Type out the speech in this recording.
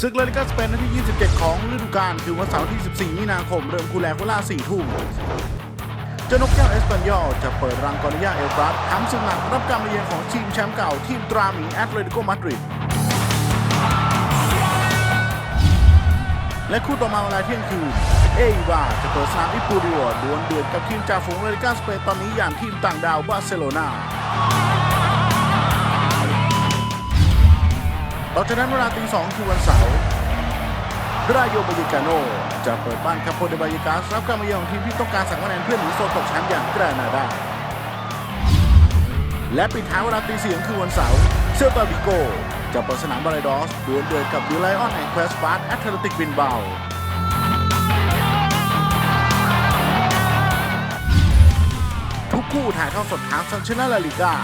ศึกลาลิกาสเปนนัดที่ 27 ของฤดูกาลคือวันเสาร์ที่ 14 มีนาคม เริ่มคู่แลกเวลา 4 ทุ่มเจ้านกแก้วเอสปันยอลจะเปิดรังกอริยาเอลบรัสทำศึกหนักรับการมาเยือนของทีมแชมป์เก่าทีมตราหมีแอตเลติโกมาดริดและคู่ต่อมาเวลาเที่ยงคืนเอวาจะเปิดสนามอิปูดิโอดวลเดือดกับทีมจ่าฝูงลาลิกาสเปนตอนนี้อย่างทีมต่างดาวบาร์เซโลนา ต่อจากนั้นเวลาตีสองคือวันเสาร์รายโยบายกาโนจะเปิดบ้านคาโปเดบายิกาสรับการมาเยือนของทีมที่ต้องการสังคะแนนเพื่อหนีโซนตกชั้นอย่างกรนาดา และปิดท้ายเวลาตีสี่คือวันเสาร์เซลตาบิโกจะเปิดสนามบาเลดอสดวลเดือดกับดิไลออนแห่งเควสปาร์ตแอตเลติกบินเบาทุกคู่ถ่ายทอดสดทางซันชนะลาลิก้า